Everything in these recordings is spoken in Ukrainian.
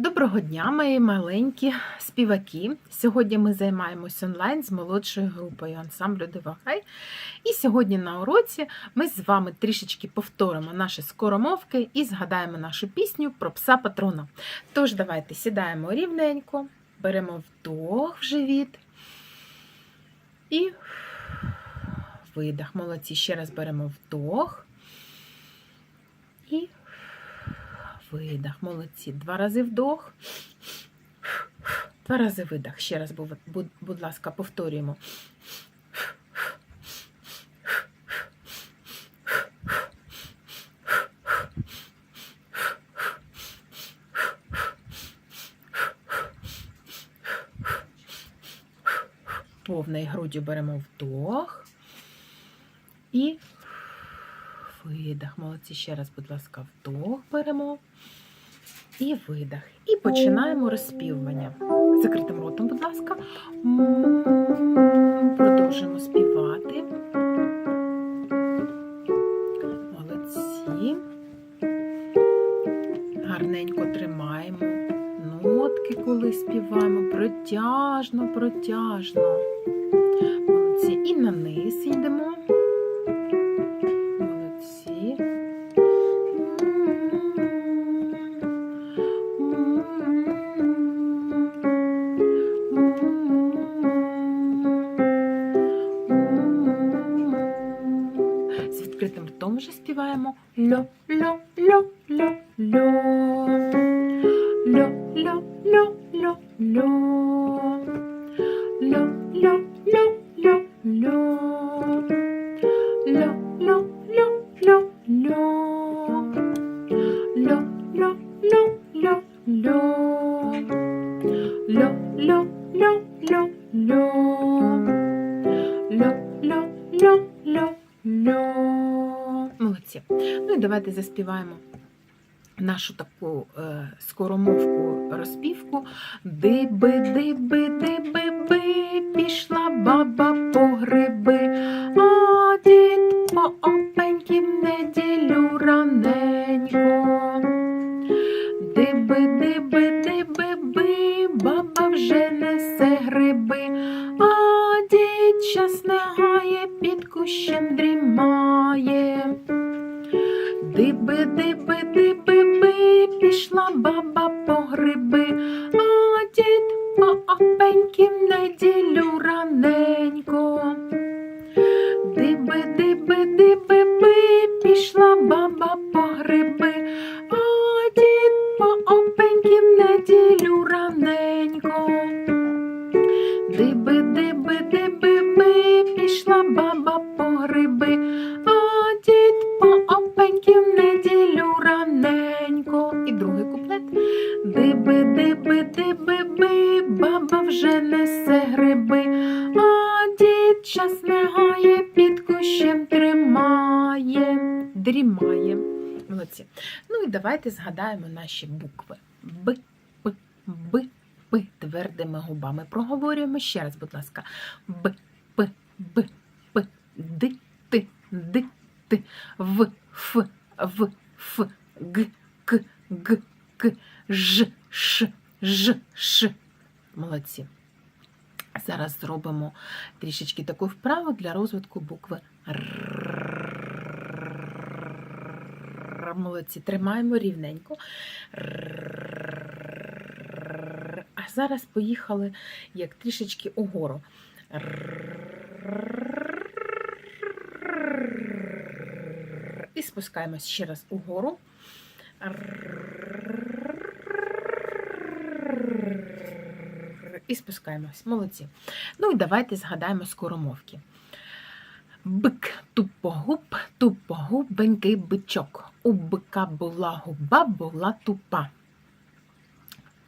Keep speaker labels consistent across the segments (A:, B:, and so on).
A: Доброго дня, мої маленькі співаки. Сьогодні ми займаємось онлайн з молодшою групою ансамблю Дивагай. І сьогодні на уроці ми з вами трішечки повторимо наші скоромовки і згадаємо нашу пісню про пса патрона. Тож, давайте сідаємо рівненько, беремо вдох в живіт і видих. Молодці. Ще раз беремо вдох і видих. Молодці. Два рази вдох. Два рази видих. Ще раз, будь, ласка, повторюємо. Повною груддю беремо вдох і видих. Молодці. Ще раз, будь ласка, вдох беремо і видих. І починаємо розспівування. Закритим ротом, будь ласка. Продовжуємо співати. Молодці. Гарненько тримаємо нотки, коли співаємо. Протяжно, протяжно. Молодці. І на низ йдемо. відкритим ртом вже співаємо льо, льо, льо, льо, льо. Льо, льо, льо, льо, льо. Льо, льо, льо, льо, льо. Льо, льо, льо, льо, льо. Льо, льо, льо, льо, льо. Льо, льо, льо, льо, льо. Льо, льо, льо, льо, льо. Молодці. Ну і давайте заспіваємо нашу таку е, скоромовку розпівку. Диби, диби, диби, би, пішла баба по гриби, а дід по опенькім неділю раненько. Диби, диби, диби, би, баба вже несе гриби, а дід час не гає, під кущем дрімає. Диби, диби, диби, би, пішла баба по гриби, а дід по опенькім неділю раненько. Неділю раненько. І другий куплет. Диби, диби, диби, би, баба вже несе гриби, а дід час не гає, під кущем тримає, дрімає. Молодці. Ну і давайте згадаємо наші букви. Б, П, Б, П. Твердими губами проговорюємо ще раз, будь ласка. Б, П, Б, П, Д, Т, Д, Т, В, Ф, В, Ф, Г, К, Г, К, Ж, Ш, Ж, Ш. Молодці. Зараз зробимо трішечки таку вправу для розвитку букви Р. Молодці. Тримаємо рівненько. А зараз поїхали як трішечки угору. Р. І спускаємось ще раз угору. І спускаємось. Молодці. Ну і давайте згадаємо скоромовки. Бик тупогуб, тупогубенький бичок. У бика була губа, була тупа.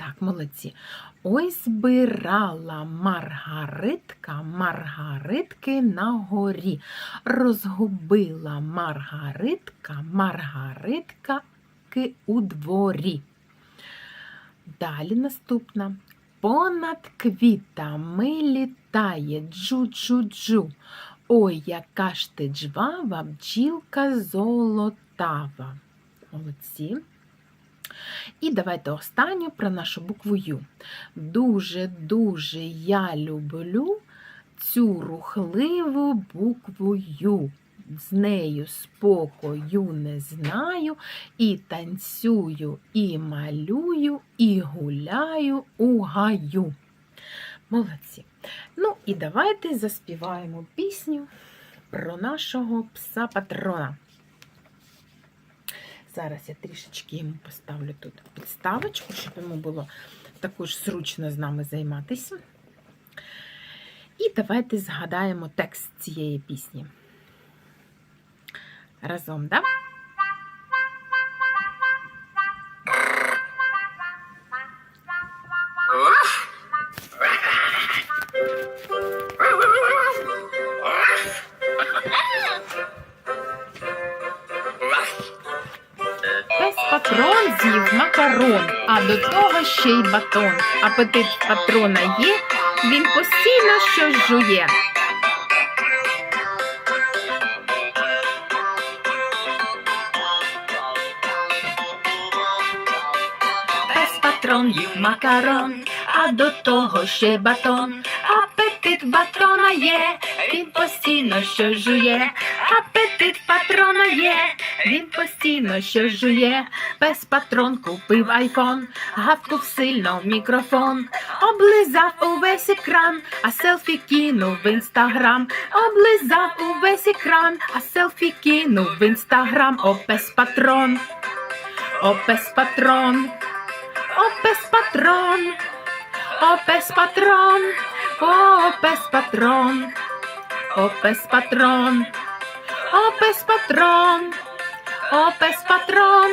A: Так, молодці. Ой збирала Маргаритка Маргаритки на горі. Розгубила Маргаритка Маргаритки у дворі. Далі наступна. Понад квітами літає джу-джу-джу. Ой, яка ж ти джвава, бджілка золотава. Молодці. І давайте останню про нашу букву Ю. Дуже-дуже я люблю цю рухливу букву Ю. З нею спокою не знаю, і танцюю, і малюю, і гуляю у гаю. Молодці. Ну і давайте заспіваємо пісню про нашого пса патрона. Зараз я трішечки йому поставлю тут підставочку, щоб йому було також зручно з нами займатися. І давайте згадаємо текст цієї пісні. Разом, да? Макарон, а до того ще й батон. Апетит патрона є, він постійно щось жує. Пес патрон їв макарон, а до того ще батон. Апетит в батона є, він постійно щось жує. Апетит в патрона є, він постійно щось жує. Пес патрон купив айфон, гавкав сильно в мікрофон, облизав увесь екран, а селфі кинув в інстаграм. Облизав увесь екран, а селфі кинув в інстаграм. О, пес патрон, о, пес патрон. О, пес патрон, о, пес патрон, о, пес патрон, о, пес патрон, о, пес патрон, о, пес патрон,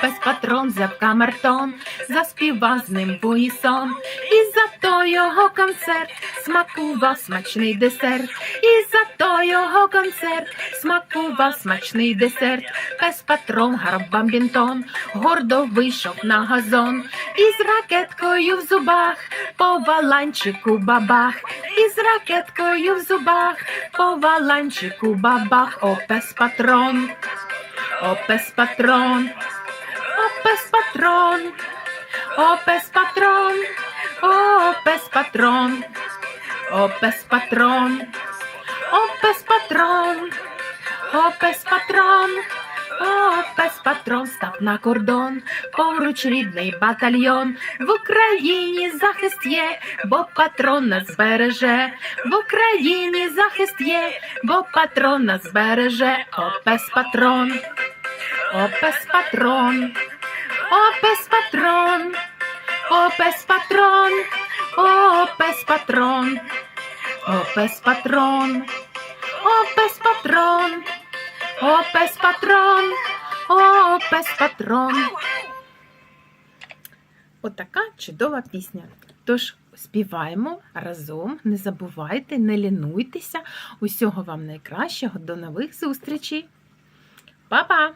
A: пес патрон взяв камертон, заспівав з ним буїсон, і за то його концерт смакував смачний десерт, і за то його концерт смакував смачний десерт. Пес патрон грав бамбінтон, гордо вийшов на газон, із ракеткою в зубах, по валанчику бабах, із ракеткою в зубах, по валанчику бабах, о пес патрон, о пес патрон, о пес патрон, о пес патрон, о пес патрон, о пес патрон, о пес патрон. О, пес патрон, о, пес патрон став на кордон, поруч рідний батальйон. В Україні захист є, бо патрон нас збереже. В Україні захист є, бо патрон нас збереже. О, пес патрон, о, пес патрон, о, пес патрон, о, пес патрон, о, пес патрон, о, пес патрон. О, пес патрон, о, пес патрон, о, пес патрон. Отака чудова пісня. Тож співаємо разом, не забувайте, не лінуйтеся. Усього вам найкращого, до нових зустрічей. Па-па!